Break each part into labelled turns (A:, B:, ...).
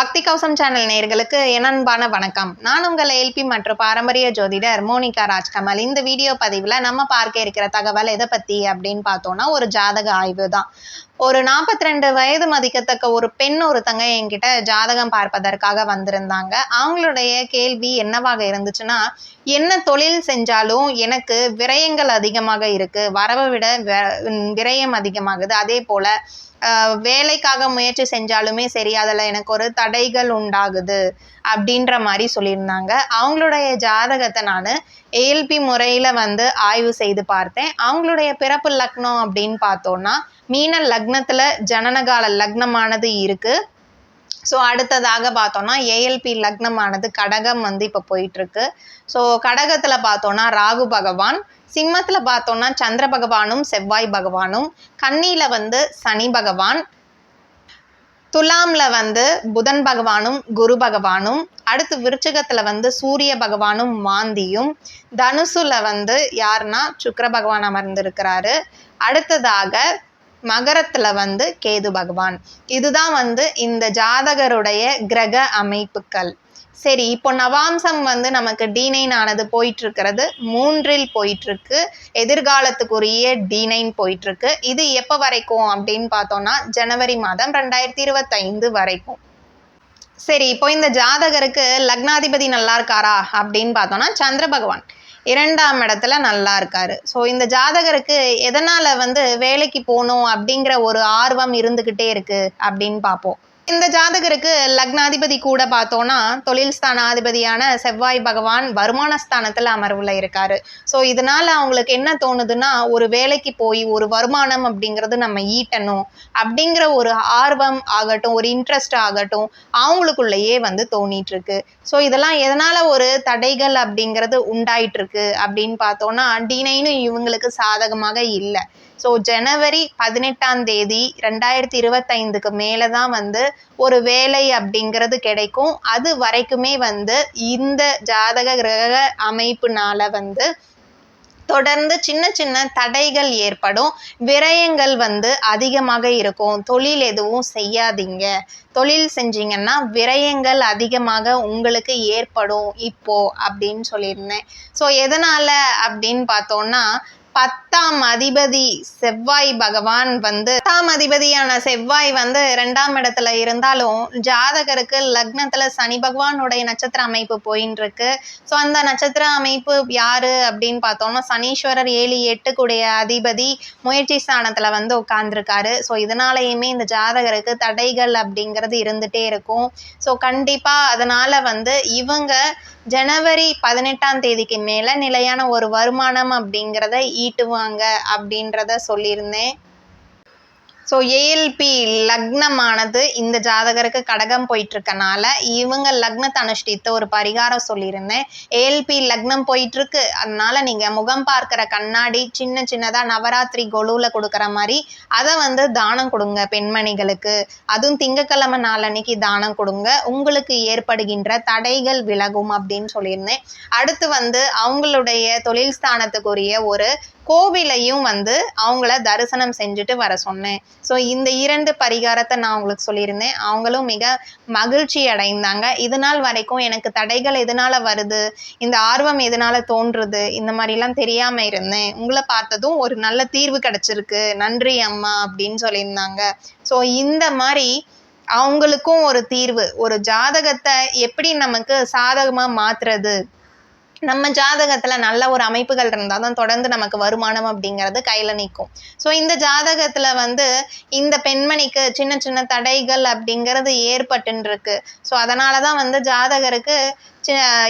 A: பக்தி கவசம் சேனல் நேர்களுக்கு எனன்பான வணக்கம். நான் உங்கள் எல்பி மற்றும் பாரம்பரிய ஜோதிடர் மோனிகா ராஜ்கமல். இந்த வீடியோ பதிவில் நம்ம பார்க்க இருக்கிற தகவல் எதை பற்றி அப்படின்னு பார்த்தோம்னா ஒரு ஜாதக ஆய்வு தான் ஒரு நாற்பத்தி ரெண்டு வயது மதிக்கத்தக்க ஒரு பெண் ஒருத்தங்க என்கிட்ட ஜாதகம் பார்ப்பதற்காக வந்திருந்தாங்க. அவங்களுடைய கேள்வி என்னவாக இருந்துச்சுன்னா என்ன தொழில் செஞ்சாலும் எனக்கு விரயங்கள் அதிகமாக இருக்கு வரவை விட வ- விரயம் அதிகமாகுது. அதே போல வேலைக்காக முயற்சி செஞ்சாலுமே சரி அதில் எனக்கு ஒரு தடைகள் உண்டாகுது. அப்படின்ற மாதிரி சொல்லியிருந்தாங்க. அவங்களுடைய ஜாதகத்தை நான் ஏஎல்பி முறையில் வந்து ஆய்வு செய்து பார்த்தேன். அவங்களுடைய பிறப்பு லக்னம் அப்படின்னு பார்த்தோன்னா மீன லக்னத்தில் ஜனனகால லக்னமானது இருக்குது ஸோ அடுத்ததாக பார்த்தோம்னா ஏஎல்பி லக்னமானது கடகம் வந்து இப்போ போயிட்டுருக்கு. ஸோ கடகத்தில் பார்த்தோன்னா ராகு பகவான் சிம்மத்தில் பார்த்தோன்னா சந்திர பகவானும் செவ்வாய் பகவானும் கன்னியில் வந்து சனி பகவான் துலாம்ல வந்து புதன் பகவானும் குரு பகவானும் அடுத்து விருச்சிகத்துல வந்து சூரிய பகவானும் மாந்தியும் தனுசுல வந்து யாருன்னா சுக்கர பகவான் அமர்ந்திருக்கிறாரு. அடுத்ததாக மகரத்துல வந்து கேது பகவான். இதுதான் வந்து இந்த ஜாதகருடைய கிரக அமைப்புகள் சரி இப்போ நவாம்சம் வந்து நமக்கு டி நைன் ஆனது போயிட்டு இருக்கிறது மூன்றில் போயிட்டுருக்கு. எதிர்காலத்துக்குரிய டி நைன் போயிட்டுருக்கு. இது எப்போ வரைக்கும் அப்படின்னு பார்த்தோம்னா ஜனவரி மாதம் ரெண்டாயிரத்தி இருபத்தைந்து வரைக்கும். சரி இப்போ இந்த ஜாதகருக்கு லக்னாதிபதி நல்லா இருக்காரா அப்படின்னு பார்த்தோம்னா சந்திர பகவான் இரண்டாம் இடத்துல நல்லா இருக்காரு. ஸோ இந்த ஜாதகருக்கு எதனால் வந்து வேலைக்கு போகணும் அப்படிங்கிற ஒரு ஆர்வம் இருந்துக்கிட்டே இருக்குது அப்படின்னு பார்ப்போம். இந்த ஜாதகருக்கு லக்னாதிபதி கூட பார்த்தோம்னா தொழில் ஸ்தானாதிபதியான செவ்வாய் பகவான் வருமான ஸ்தானத்தில் அமர்வுல இருக்காரு. ஸோ இதனால அவங்களுக்கு என்ன தோணுதுன்னா ஒரு வேலைக்கு போய் ஒரு வருமானம் அப்படிங்கிறது நம்ம ஈட்டணும். அப்படிங்கிற ஒரு ஆர்வம் ஆகட்டும் ஒரு இன்ட்ரெஸ்ட் ஆகட்டும் அவங்களுக்குள்ளேயே வந்து தோணிட்டு இருக்கு ஸோ இதெல்லாம் எதனால ஒரு தடைகள் அப்படிங்கிறது உண்டாயிட்டு இருக்கு அப்படின்னு பார்த்தோம்னா டினைனும் இவங்களுக்கு சாதகமாக இல்லை. ஸோ ஜனவரி பதினெட்டாம் தேதி ரெண்டாயிரத்தி இருபத்தைந்துக்கு மேலே தான் வந்து ஒரு வேலை அப்படிங்கிறது கிடைக்கும். அது வரைக்குமே வந்து இந்த ஜாதக கிரக அமைப்புனால வந்து தொடர்ந்து சின்ன சின்ன தடைகள் ஏற்படும். விரயங்கள் வந்து அதிகமாக இருக்கும். தொழில் எதுவும் செய்யாதீங்க. தொழில் செஞ்சீங்கன்னா விரயங்கள் அதிகமாக உங்களுக்கு ஏற்படும் இப்போ அப்படின்னு சொல்லியிருந்தேன். ஸோ எதனால் அப்படின்னு பார்த்தோன்னா பத்தாம் அதிபதி செவ்வாய் பகவான் வந்து பத்தாம் அதிபதியான செவ்வாய் வந்து ரெண்டாம் இடத்துல இருந்தாலும் ஜாதகருக்கு லக்னத்துல சனி பகவானுடைய நட்சத்திர அமைப்பு போயின்னு இருக்கு ஸோ அந்த நட்சத்திர அமைப்பு யாரு அப்படின்னு பார்த்தோம்னா சனீஸ்வரர் ஏழு எட்டுக்குடைய அதிபதி முயற்சி ஸ்தானத்துல வந்து உட்கார்ந்துருக்காரு. ஸோ இதனாலயுமே இந்த ஜாதகருக்கு தடைகள் அப்படிங்கிறது இருந்துட்டே இருக்கும். ஸோ கண்டிப்பா அதனால வந்து இவங்க ஜனவரி பதினெட்டாம் தேதிக்கு மேல நிலையான ஒரு வருமானம் அப்படிங்கிறத ஈட்டுவாங்க அப்படின்றத சொல்லியிருந்தேன். ஸோ ஏஎல்பி லக்னமானது இந்த ஜாதகருக்கு கடகம் போயிட்டுருக்கனால இவங்க லக்னத்தை ஒரு பரிகாரம் சொல்லியிருந்தேன். ஏஎல்பி லக்னம் போயிட்டுருக்கு. அதனால் அதனால முகம் பார்க்குற கண்ணாடி சின்ன சின்னதாக நவராத்திரி கொலுவில் கொடுக்குற மாதிரி அதை வந்து தானம் கொடுங்க பெண்மணிகளுக்கு. அதுவும் திங்கக்கிழமை நாளன்னைக்கு தானம் கொடுங்க. உங்களுக்கு ஏற்படுகின்ற தடைகள் விலகும் அப்படின்னு சொல்லியிருந்தேன். அடுத்து வந்து அவங்களுடைய தொழில் ஸ்தானத்துக்குரிய ஒரு கோவிலையும் வந்து அவங்கள தரிசனம் செஞ்சுட்டு வர சொன்னேன். ஸோ இந்த இரண்டு பரிகாரத்தை நான் உங்களுக்கு சொல்லியிருந்தேன். அவங்களும் மிக மகிழ்ச்சி அடைந்தாங்க. இது நாள் வரைக்கும் எனக்கு தடைகள் எதனால வருது? இந்த ஆர்வம் எதனால தோன்றுது? இந்த மாதிரிலாம் தெரியாமல் இருந்தேன். உங்களை பார்த்ததும் ஒரு நல்ல தீர்வு கிடச்சிருக்கு. நன்றி அம்மா அப்படின்னு சொல்லியிருந்தாங்க. ஸோ இந்த மாதிரி அவங்களுக்கும் ஒரு தீர்வு. ஒரு ஜாதகத்தை எப்படி நமக்கு சாதகமாக மாற்றுறது நம்ம ஜாதகத்துல நல்ல ஒரு அமைப்புகள் இருந்தால் தான் தொடர்ந்து நமக்கு வருமானம் அப்படிங்கிறது கையில நிற்கும் ஸோ இந்த ஜாதகத்துல வந்து இந்த பெண்மணிக்கு சின்ன சின்ன தடைகள் அப்படிங்கிறது ஏற்பட்டுன்னு இருக்கு ஸோ அதனால தான் வந்து ஜாதகருக்கு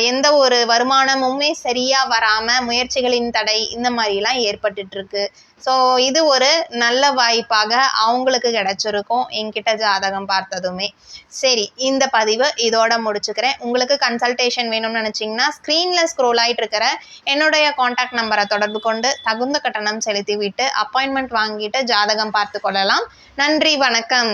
A: எந்த ஒரு வருமானமுமே சரியா வராம முயற்சிகளின் தடை இந்த மாதிரிலாம் ஏற்பட்டுட்டு இருக்கு ஸோ இது ஒரு நல்ல வாய்ப்பாக அவங்களுக்கு கிடைச்சிருக்கும் என்கிட்ட ஜாதகம் பார்த்ததுமே. சரி இந்த பதிவு இதோட முடிச்சுக்கிறேன். உங்களுக்கு கன்சல்டேஷன் வேணும்னு நினச்சிங்கன்னா ஸ்க்ரீனில் ஸ்க்ரோல் ஆகிட்டு இருக்கிற என்னுடைய காண்டாக்ட் நம்பரை தொடர்பு கொண்டு தகுந்த கட்டணம் செலுத்திவிட்டு அப்பாயின்மெண்ட் வாங்கிட்டு ஜாதகம் பார்த்து கொள்ளலாம். நன்றி வணக்கம்.